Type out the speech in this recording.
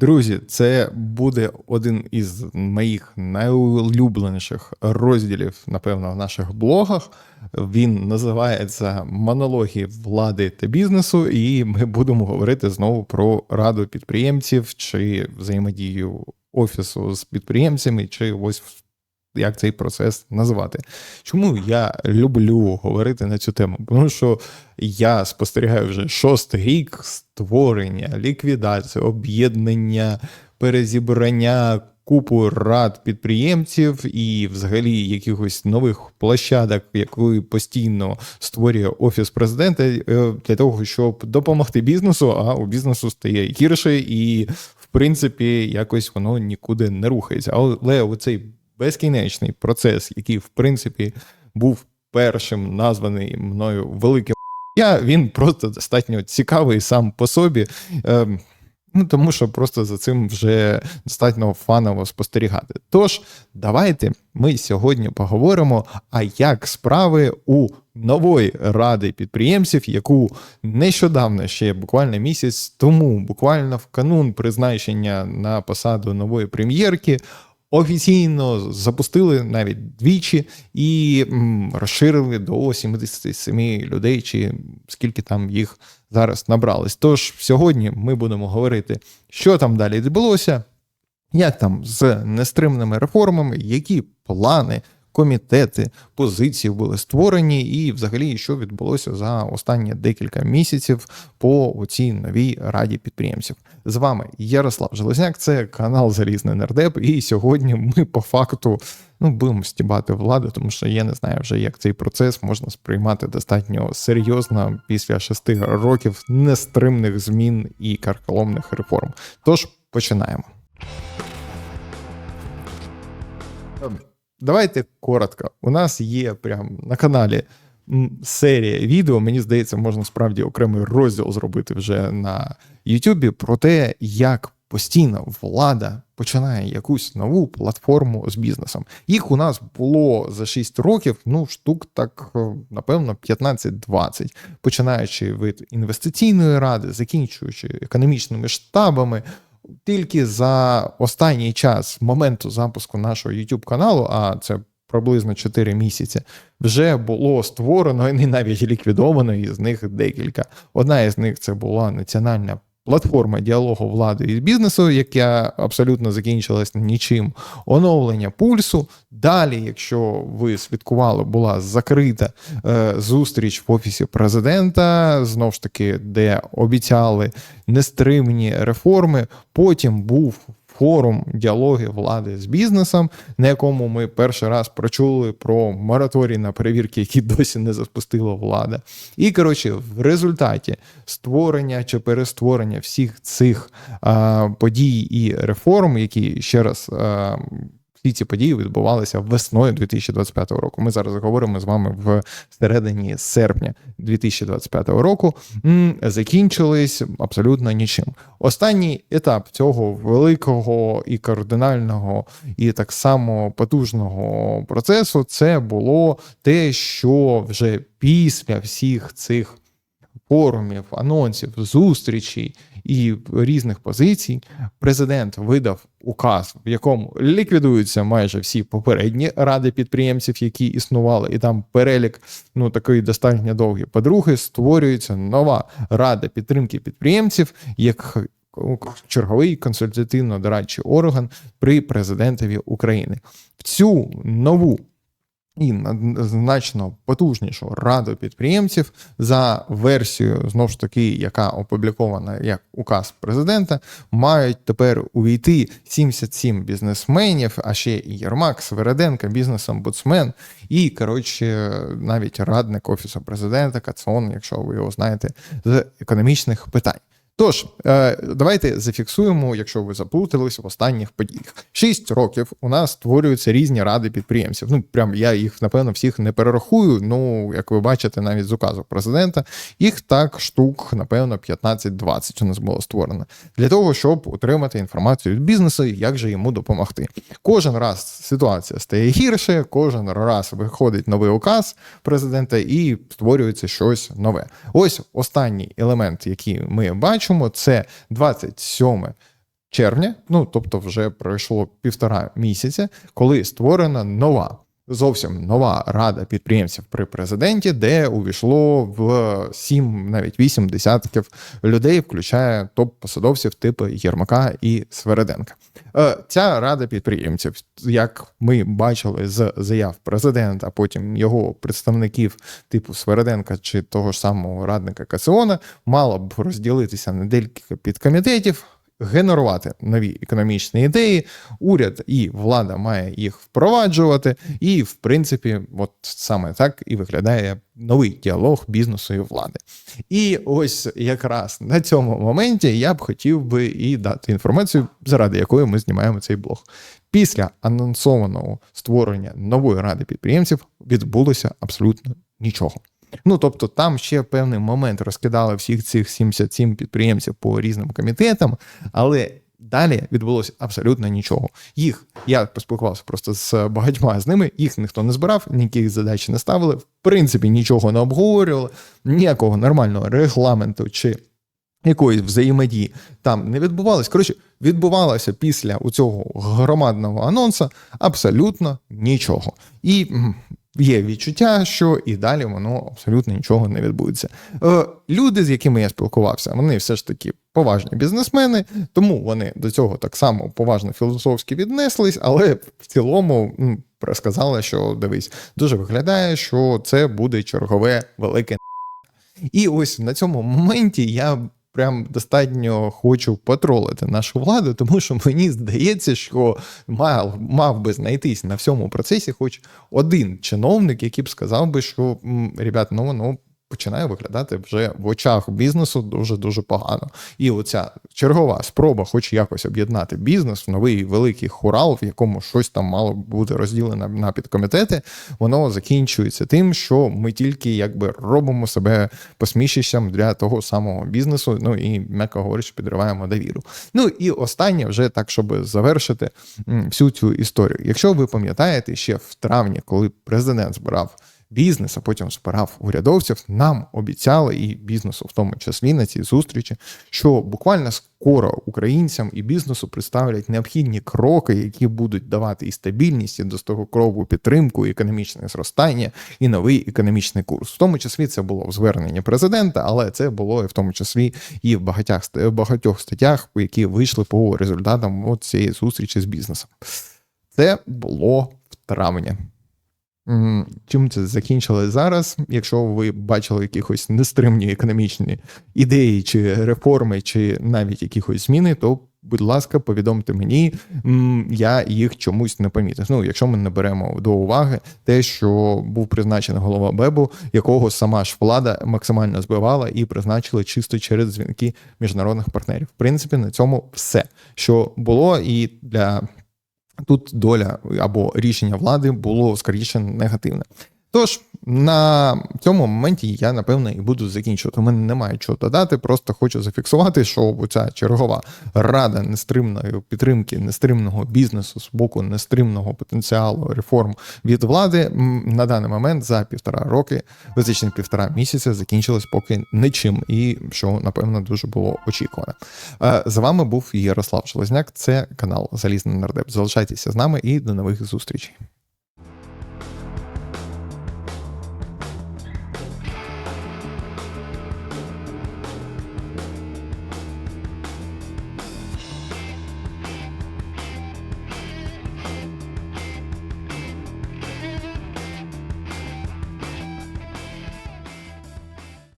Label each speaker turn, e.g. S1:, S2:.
S1: Друзі, це буде один із моїх найулюбленіших розділів, напевно, в наших блогах. Він називається Монологи влади та бізнесу, і ми будемо говорити знову про раду підприємців чи взаємодію офісу з підприємцями, чи ось як цей процес називати. Чому я люблю говорити на цю тему? Тому що я спостерігаю вже шостий рік створення, ліквідацію, об'єднання, перезібрання. Купу рад підприємців і, взагалі, якихось нових площадок, які постійно створює офіс президента е, для того, щоб допомогти бізнесу, а у бізнесу стає гірше, і в принципі якось воно нікуди не рухається. Але оцей безкінечний процес, який, в принципі, був першим названий мною великим я, він просто достатньо цікавий сам по собі. Е, Ну, тому що просто за цим вже достатньо фаново спостерігати. Тож, давайте ми сьогодні поговоримо, а як справи у нової ради підприємців, яку нещодавно ще буквально місяць тому, буквально в канун призначення на посаду нової прем'єрки, Офіційно запустили навіть двічі і розширили до 77 людей, чи скільки там їх зараз набралось. Тож сьогодні ми будемо говорити, що там далі відбулося, як там з нестримними реформами, які плани комітети позиції були створені, і взагалі, що відбулося за останні декілька місяців по цій новій раді підприємців. З вами Ярослав Железняк, це канал Залізний Нердеп. І сьогодні ми по факту ну будемо стібати владу, тому що я не знаю вже, як цей процес можна сприймати достатньо серйозно після шести років нестримних змін і карколомних реформ. Тож починаємо. Давайте коротко. У нас є прямо на каналі серія відео. Мені здається, можна справді окремий розділ зробити вже на Ютубі про те, як постійно влада починає якусь нову платформу з бізнесом. Їх у нас було за 6 років, ну штук так, е, напевно, 15-20, починаючи від інвестиційної ради, закінчуючи економічними штабами. Тільки за останній час моменту запуску нашого YouTube каналу, а це приблизно 4 місяці, вже було створено і навіть ліквідовано із них декілька. Одна із них це була національна платформа діалогу влади і бізнесу, яка абсолютно закінчилась нічим. Оновлення пульсу. Далі, якщо ви слідкували, була закрита е, зустріч в офісі президента, знову ж таки, де обіцяли нестримні реформи. Потім був форум діалоги влади з бізнесом, на якому ми перший раз прочули про мораторій на перевірки, які досі не запустила влада. І коротше, в результаті створення чи перестворення всіх цих а, подій і реформ, які ще раз. А, всі ці події відбувалися весною 2025 року. Ми зараз говоримо з вами в середині серпня 2025 року. Закінчились абсолютно нічим. Останній етап цього великого і кардинального, і так само потужного процесу це було те, що вже після всіх цих форумів, анонсів, зустрічей і різних позицій, президент видав указ, в якому ліквідуються майже всі попередні ради підприємців, які існували, і там перелік ну такий достатньо довгий. По-друге, створюється нова рада підтримки підприємців, як черговий консультативно-дорадчий орган при президентові України. В цю нову і значно потужнішу раду підприємців за версією, знову ж таки, яка опублікована як указ президента, мають тепер увійти 77 бізнесменів, а ще і Єрмак, Свереденка, бізнес-омбудсмен і, коротше, навіть радник офісу президента Кацон, якщо ви його знаєте, з економічних питань. Тож, е, давайте зафіксуємо, якщо ви заплутались в останніх подіях. Шість років у нас створюються різні ради підприємців. Ну, прям я їх, напевно, всіх не перерахую. Ну, як ви бачите, навіть з указу президента, їх так штук, напевно, 15-20 у нас було створено для того, щоб отримати інформацію від бізнесу, як же йому допомогти. Кожен раз ситуація стає гірше, кожен раз виходить новий указ президента і створюється щось нове. Ось останній елемент, який ми бачимо бачимо, це 27 червня, ну тобто, вже пройшло півтора місяця, коли створена нова. Зовсім нова рада підприємців при президенті, де увійшло в сім, навіть вісім десятків людей, включає топ-посадовців типу Єрмака і Свереденка. Е, Ця рада підприємців, як ми бачили з заяв президента, а потім його представників, типу Свереденка чи того ж самого радника Касіона, мала б розділитися на декілька підкомітетів генерувати нові економічні ідеї. Уряд і влада має їх впроваджувати, і, в принципі, от саме так і виглядає новий діалог бізнесу і влади. І ось якраз на цьому моменті я б хотів би і дати інформацію, заради якої ми знімаємо цей блог. Після анонсованого створення нової ради підприємців відбулося абсолютно нічого. Ну, тобто, там ще певний момент розкидали всіх цих 77 підприємців по різним комітетам, але далі відбулося абсолютно нічого. Їх я поспілкувався просто з багатьма з ними, їх ніхто не збирав, ніяких задач не ставили, в принципі, нічого не обговорювали, ніякого нормального регламенту чи якоїсь взаємодії там не відбувалось. Коротше, відбувалося після у цього громадного анонсу абсолютно нічого. І є відчуття, що і далі воно абсолютно нічого не відбудеться. Е, Люди, з якими я спілкувався, вони все ж таки поважні бізнесмени, тому вони до цього так само поважно філософськи віднеслись, але в цілому сказали, що дивись, дуже виглядає, що це буде чергове велике. І ось на цьому моменті я прям достатньо хочу потролити нашу владу, тому що мені здається, що мав мав би знайтись на всьому процесі хоч один чиновник, який б сказав би, що ребят, ну воно починає виглядати вже в очах бізнесу дуже дуже погано. І оця чергова спроба, хоч якось об'єднати бізнес в новий великий хурал, в якому щось там мало бути розділено на підкомітети, воно закінчується тим, що ми тільки якби робимо себе посмішищем для того самого бізнесу. Ну і м'яко говорячи, підриваємо довіру. Ну і останнє, вже так, щоб завершити всю цю історію. Якщо ви пам'ятаєте, ще в травні, коли президент збирав бізнес, а потім збирав урядовців, нам обіцяли і бізнесу, в тому числі на цій зустрічі, що буквально скоро українцям і бізнесу представлять необхідні кроки, які будуть давати і стабільність, і дострокову підтримку, і економічне зростання, і новий економічний курс. В тому числі це було в зверненні президента, але це було і в тому числі і в багатьох багатьох статтях, які вийшли по результатам цієї зустрічі з бізнесом. Це було в травні. Чим це закінчилось зараз? Якщо ви бачили якихось нестримні економічні ідеї, чи реформи, чи навіть якихось зміни, то, будь ласка, повідомте мені, я їх чомусь не помітив. Ну, якщо ми не беремо до уваги те, що був призначений голова Бебу, якого сама ж влада максимально збивала і призначили чисто через дзвінки міжнародних партнерів. В принципі, на цьому все, що було, і для. Тут доля або рішення влади було скоріше негативне. Тож на цьому моменті я напевно і буду закінчувати. У мене немає чого додати. Просто хочу зафіксувати, що ця чергова рада нестримної підтримки нестримного бізнесу з боку нестримного потенціалу реформ від влади на даний момент за півтора роки, фізичних півтора місяця, закінчилась поки нічим, і що напевно дуже було очікувано. Е, з вами був Ярослав Железняк. Це канал Залізний Нардеп. Залишайтеся з нами і до нових зустрічей.